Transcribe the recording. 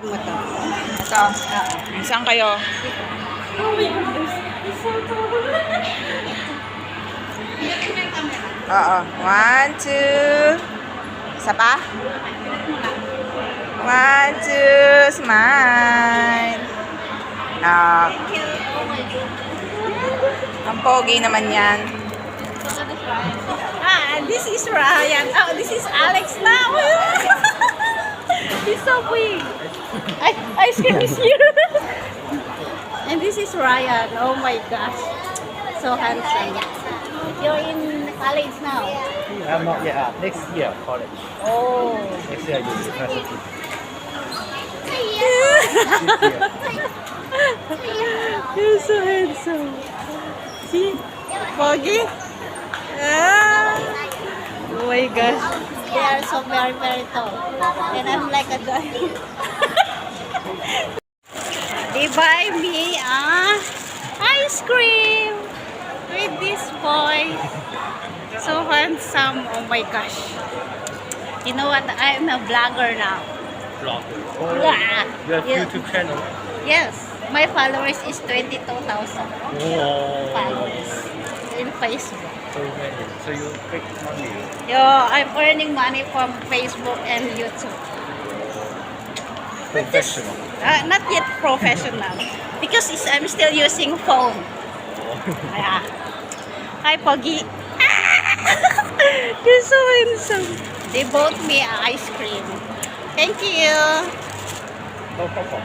mo to. Ito. Saan kayo? Oo. One, two. Isa pa? One, two. Smile. Ah, ang pogi naman yan. Ah, this is Ryan. Oh, this is Alex now. He's so big. I, ice cream is here. and this is Ryan. Oh my gosh. So handsome. You're in college now. I'm not yet. Uh, next year, college. Oh. Next year, university. You're so handsome. See? Pogi? Ah. Oh my gosh. They are so very, very tall. And I'm like a guy. they buy me a ice cream with this boy. So handsome. Oh my gosh. You know what? I'm a vlogger now. Blogger. Yeah. You have Yeah. YouTube channel. Yes. My followers is 22,000 Oh. followers Facebook. So. So you make money. Yo, I'm earning money from Facebook and YouTube. Professional. Uh, not yet professional because it's, I'm still using phone. Yeah. Hi, Poggy. You're so handsome. They bought me ice cream. Thank you. No problem.